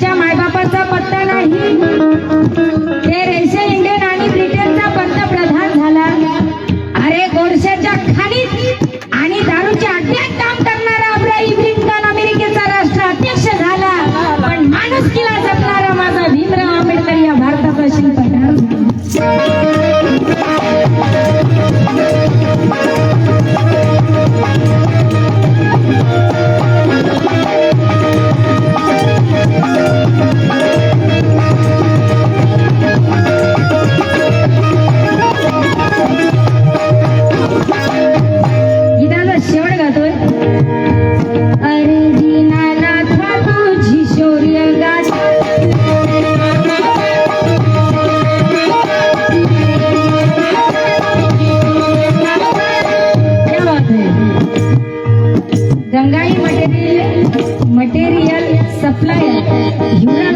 त्याच्या मायबापाचा पत्ता नाही. रंगाई material material supplier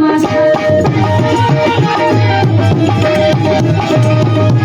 Thank you.